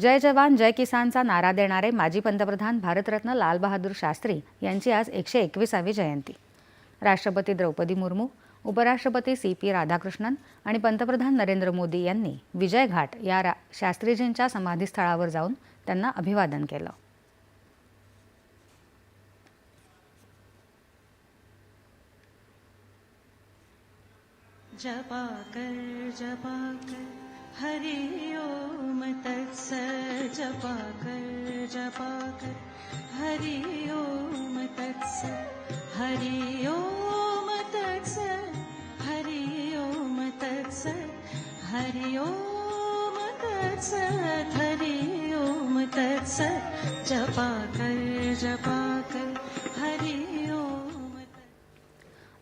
जय जवान जय किसानचा नारा देणारे माजी पंतप्रधान भारतरत्न लालबहादूर शास्त्री यांची आज एकशे एकविसावी जयंती. राष्ट्रपती द्रौपदी मुर्मू उपराष्ट्रपती सी पी राधाकृष्णन आणि पंतप्रधान नरेंद्र मोदी यांनी विजय घाट या रा शास्त्रीजींच्या समाधीस्थळावर जाऊन त्यांना अभिवादन केलं. जपा कर जपा कर हरि ओम तत्सत् जपा कर जपा कर हरि ओम हरि ओम तत्सत् हरि ओम हरि ओम हरि ओम तत्सत् जपा कर जपा कर हरि ओम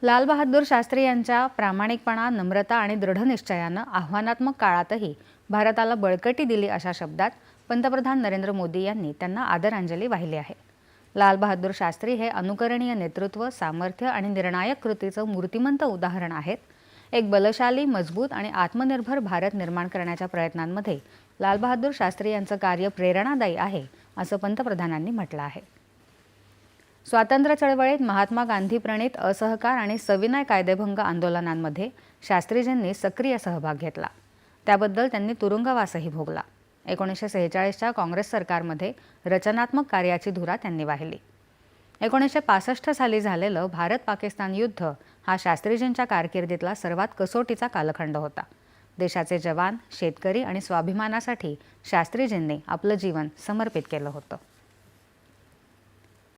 लालबहादूर शास्त्री यांच्या प्रामाणिकपणा नम्रता आणि दृढनिश्चयानं आव्हानात्मक काळातही भारताला बळकटी दिली अशा शब्दात पंतप्रधान नरेंद्र मोदी यांनी त्यांना आदरांजली वाहिली आहे. लालबहादूर शास्त्री हे अनुकरणीय नेतृत्व सामर्थ्य आणि निर्णायक कृतीचं मूर्तिमंत उदाहरण आहेत. एक बलशाली मजबूत आणि आत्मनिर्भर भारत निर्माण करण्याच्या प्रयत्नांमध्ये लालबहादूर शास्त्री यांचं कार्य प्रेरणादायी आहे असं पंतप्रधानांनी म्हटलं आहे. स्वातंत्र्य चळवळीत महात्मा गांधी प्रणित असहकार आणि सविनय कायदेभंग आंदोलनांमध्ये शास्त्रीजींनी सक्रिय सहभाग घेतला. त्याबद्दल त्यांनी तुरुंगवासही भोगला. एकोणीसशे सेहेचाळीसच्या काँग्रेस सरकारमध्ये रचनात्मक कार्याची धुरा त्यांनी वाहिली. एकोणीसशे पासष्ट साली झालेलं भारत पाकिस्तान युद्ध हा शास्त्रीजींच्या कारकिर्दीतला सर्वात कसोटीचा कालखंड होता. देशाचे जवान शेतकरी आणि स्वाभिमानासाठी शास्त्रीजींनी आपलं जीवन समर्पित केलं होतं.